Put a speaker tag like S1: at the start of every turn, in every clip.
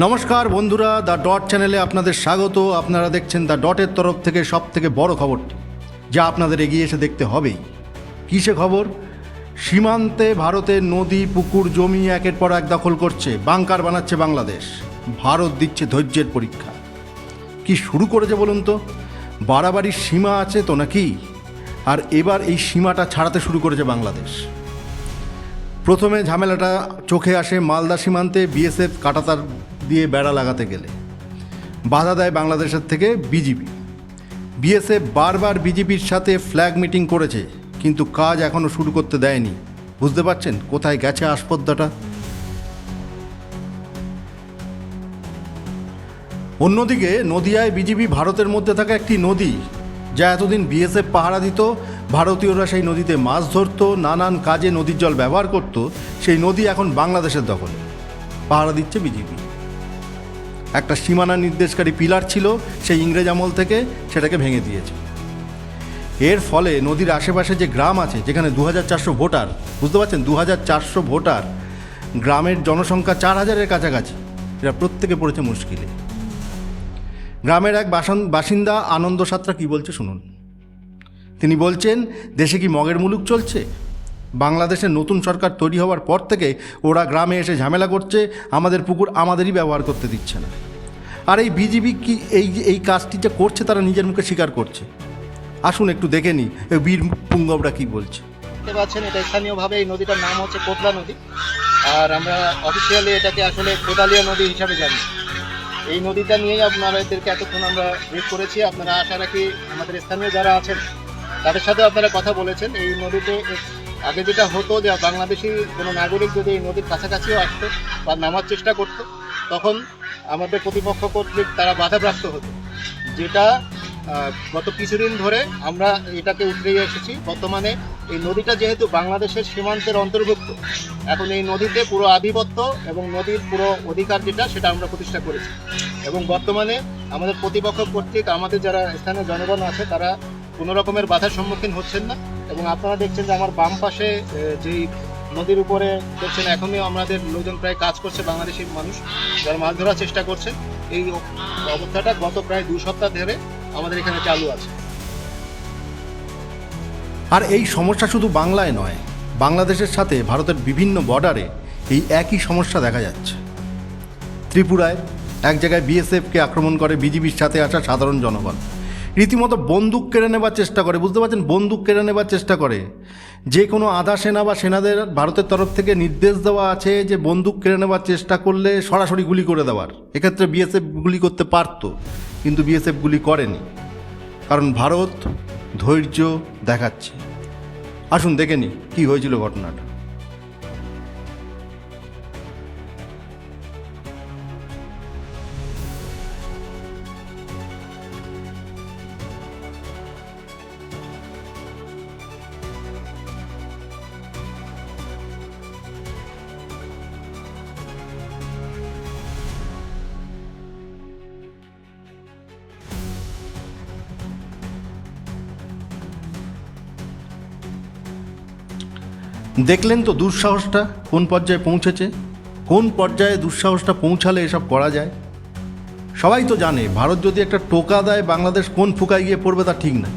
S1: নমস্কার বন্ধুরা the dot চ্যানেলে আপনাদের স্বাগত। আপনারা দেখছেন দ্য ডটের তরফ থেকে সব থেকে বড় খবরটি, যা আপনাদের এগিয়ে এসে দেখতে হবেই। কিসে খবর? সীমান্তে ভারতের নদী, পুকুর, জমি একের পর এক দখল করছে, বাংকার বানাচ্ছে বাংলাদেশ। ভারত দিচ্ছে ধৈর্যের পরীক্ষা। কি শুরু করেছে বলুন তো? বাড়াবাড়ির সীমা আছে তো নাকি? আর এবার এই সীমাটা ছাড়াতে শুরু করেছে বাংলাদেশ। প্রথমে ঝামেলাটা চোখে আসে মালদা সীমান্তে, বিএসএফ কাটাতার দিয়ে বেড়া লাগাতে গেলে। বাধা দেয় বাংলাদেশের থেকে বিজিবি বিএসএফ বারবার বিজেপির সাথে ফ্ল্যাগ মিটিং করেছে, কিন্তু কাজ এখনও শুরু করতে দেয়নি। বুঝতে পারছেন কোথায় গেছে আসপদ্দাটা? অন্যদিকে নদিয়ায় বিজিবি ভারতের মধ্যে থাকা একটি নদী, যা এতদিন বিএসএফ পাহারা দিত, ভারতীয়রা সেই নদীতে মাছ ধরতো, নানান কাজে নদীর জল ব্যবহার করত, সেই নদী এখন বাংলাদেশের দখলে। পাহারা দিচ্ছে বিজিবি একটা সীমানা নির্দেশকারী পিলার ছিল, সেই ইংরেজ আমল থেকে সেটাকে ভেঙে দিয়েছে। এর ফলে নদীর আশেপাশে যে গ্রাম আছে, যেখানে দু চারশো ভোটার, বুঝতে পারছেন? দু চারশো ভোটার, গ্রামের জনসংখ্যা চার হাজারের কাছাকাছি। এরা প্রত্যেকে পড়েছে মুশকিলে। গ্রামের এক বাসন- বাসিন্দা আনন্দ সাত্রা কি বলছে শুনুন। তিনি বলছেন, দেশে কি মগের মুলুক চলছে? বাংলাদেশের নতুন সরকার তৈরি হওয়ার পর থেকে ওরা গ্রামে এসে ঝামেলা করছে, আমাদের পুকুর আমাদেরই ব্যবহার করতে দিচ্ছে না। আর এই বিজিবি কি এই এই কাজটি যে করছে, তারা নিজের মুখে স্বীকার করছে। আসুন একটু দেখে নিই বীর পুঙ্গবরা কি বলছে।
S2: দেখতে পাচ্ছেন, এটা স্থানীয়ভাবে এই নদীটার নাম হচ্ছে কোতলা নদী। আর আমরা অফিসিয়ালি এটাকে আসলে কোদালিয়া নদী হিসাবে জানি। এই নদীটা নিয়েই আপনাদেরকে এতক্ষণ আমরা ব্রিফ করেছি। আপনারা আশা রাখি আমাদের স্থানীয় যারা আছেন, তাদের সাথে আপনারা কথা বলেছেন। এই নদীতে আগে যেটা হতো যে বাংলাদেশি কোনো নাগরিক যদি এই নদীর কাছাকাছিও আসতো বা নামার চেষ্টা করতো, তখন আমাদের প্রতিপক্ষ কর্তৃক তারা বাধাপ্রাপ্ত হতো। যেটা গত কিছুদিন ধরে আমরা এটাকে উঠে এসেছি। বর্তমানে এই নদীটা যেহেতু বাংলাদেশের সীমান্তের অন্তর্ভুক্ত, এখন এই নদীতে পুরো আধিপত্য এবং নদীর পুরো অধিকার যেটা, সেটা আমরা প্রতিষ্ঠা করেছি। এবং বর্তমানে আমাদের প্রতিপক্ষ কর্তৃক আমাদের যারা স্থানীয় জনগণ আছে, তারা কোনো রকমের বাধার সম্মুখীন হচ্ছেন না। এবং আপনারা দেখছেন যে আমার বাম পাশে যেই নদীর উপরে দেখছেন এখনই আমাদের লোকজন প্রায় কাজ করছে, বাংলাদেশি মানুষ যারা মাছ ধরার চেষ্টা করছে। এই অবস্থাটা গত প্রায় দু সপ্তাহ ধরে আমাদের এখানে চালু আছে।
S1: আর এই সমস্যা শুধু বাংলায় নয়, বাংলাদেশের সাথে ভারতের বিভিন্ন বর্ডারে এই একই সমস্যা দেখা যাচ্ছে। ত্রিপুরায় এক জায়গায় বিএসএফকে আক্রমণ করে বিজিবির সাথে আসা সাধারণ জনগণ। রীতিমতো বন্দুক কেড়ে নেবার চেষ্টা করে, বুঝতে পারছেন? বন্দুক কেড়ে নেবার চেষ্টা করে। যে কোনো আধা সেনা বা সেনাদের ভারতের তরফ থেকে নির্দেশ দেওয়া আছে যে বন্দুক কেড়ে নেবার চেষ্টা করলে সরাসরি গুলি করে দেওয়ার। এক্ষেত্রে বিএসএফ গুলি করতে পারতো, কিন্তু বিএসএফ গুলি করেনি। কারণ ভারত ধৈর্য দেখাচ্ছে। আসুন দেখে নি কী হয়েছিল ঘটনাটা। দেখলেন তো দুঃসাহসটা কোন পর্যায়ে পৌঁছেছে? কোন পর্যায়ে দুঃসাহসটা পৌঁছালে এসব করা যায়? সবাই তো জানে, ভারত যদি একটা টোকা দেয়, বাংলাদেশ কোন ফুকায় গিয়ে পড়বে তা ঠিক না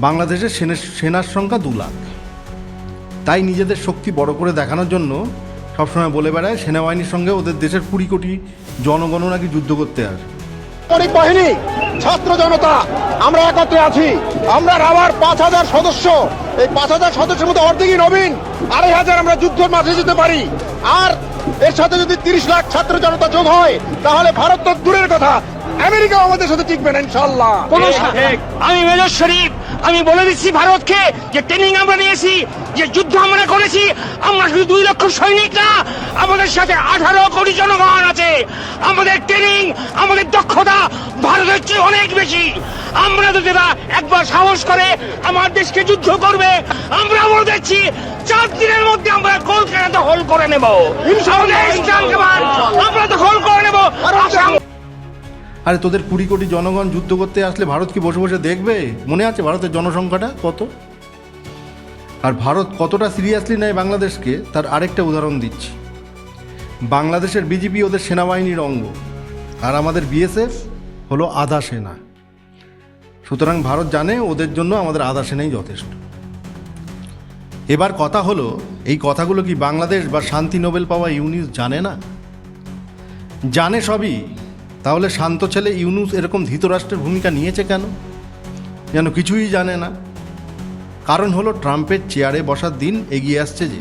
S1: বাংলাদেশের সেনা- সেনার সংখ্যা দু লাখ। তাই নিজেদের শক্তি বড় করে দেখানোর জন্য সবসময় বলে বেড়ায়, সেনাবাহিনীর সঙ্গে ওদের দেশের কুড়ি কোটি জনগণও নাকি যুদ্ধ করতে আসে।
S3: বাহিনী, ছাত্র জনতা, আমরা একত্রে আছি। আমরা রাবার পাঁচ হাজার সদস্য। এই পাঁচ হাজার সদস্যের মধ্যে অর্ধেকই নবীন আড়াই হাজার আমরা যুদ্ধের মাঠে যেতে পারি। আর এর সাথে যদি তিরিশ লাখ ছাত্র জনতা যোগ হয় তাহলে ভারত তো দূরের কথা। আমেরিকা আমাদের সাথে টিকবে না ইনশাল্লাহ
S4: আমি মেজর শরীফ আমি বলে দিচ্ছি ভারতকে যে ট্রেনিং আমরা নিয়েছি যে যুদ্ধ আমরা করেছি আমরা শুধু দুই লক্ষ সৈনিক না আমাদের সাথে আঠারো কোটি জনগণ আছে। আমাদের ট্রেনিং আমাদের দক্ষতা ভারতের চেয়ে অনেক বেশি। আমরা যদি একবার সাহস করে আমার দেশকে যুদ্ধ করবে আমরা বলে দিচ্ছি চার দিনের মধ্যে আমরা কলকাতা দখল করে নেব। আমরা দখল করে নেব।
S1: আরে তোদের কুড়ি কোটি জনগণ যুদ্ধ করতে আসলে ভারত কি বসে বসে দেখবে? মনে আছে ভারতের জনসংখ্যাটা কত? আর ভারত কতটা সিরিয়াসলি নেয় বাংলাদেশকে তার আরেকটা উদাহরণ দিচ্ছি। বাংলাদেশের বিজেপি ওদের সেনাবাহিনীর অঙ্গ। আর আমাদের বিএসএফ হলো আধা সেনা। সুতরাং ভারত জানে ওদের জন্য আমাদের আধা সেনাই যথেষ্ট। এবার কথা হলো, এই কথাগুলো কি বাংলাদেশ বা শান্তি নোবেল পাওয়া ইউনিস জানে না? জানে সবই। তাহলে শান্ত ছেলে ইউনুস এরকম ধৃতরাষ্ট্রের ভূমিকা নিয়েছে কেন? যেন কিছুই জানে না। কারণ হলো ট্রাম্পের চেয়ারে বসার দিন এগিয়ে আসছে যে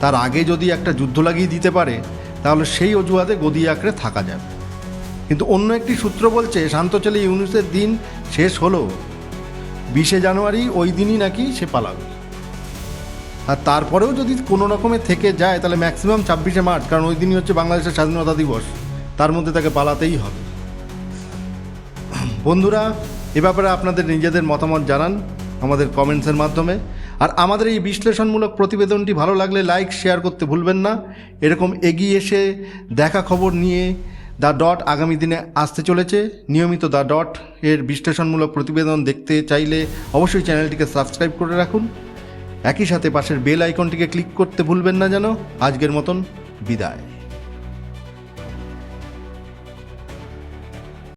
S1: তার আগে যদি একটা যুদ্ধ লাগিয়ে দিতে পারে, তাহলে সেই অজুহাতে গদি আঁকড়ে থাকা যাবে। কিন্তু অন্য একটি সূত্র বলছে, শান্ত ছেলে ইউনুসের দিন শেষ হলো। বিশে জানুয়ারি ওই দিনই নাকি সে পালাবে আর তারপরেও যদি কোনো রকমে থেকে যায়, তাহলে ম্যাক্সিমাম ছাব্বিশে মার্চ, কারণ ওই দিনই হচ্ছে বাংলাদেশের স্বাধীনতা দিবস। তার মধ্যে তাকে পালাতেই হবে। বন্ধুরা, এ ব্যাপারে আপনাদের নিজেদের মতামত জানান আমাদের কমেন্টসের মাধ্যমে। আর আমাদের এই বিশ্লেষণমূলক প্রতিবেদনটি ভালো লাগলে লাইক শেয়ার করতে ভুলবেন না। এরকম এগিয়ে এসে দেখা খবর নিয়ে দ্য ডট আগামী দিনে আসতে চলেছে। নিয়মিত দ্য ডট এর বিশ্লেষণমূলক প্রতিবেদন দেখতে চাইলে অবশ্যই চ্যানেলটিকে সাবস্ক্রাইব করে রাখুন। একই সাথে পাশের বেল আইকনটিকে ক্লিক করতে ভুলবেন না যেন। আজকের মতন বিদায়।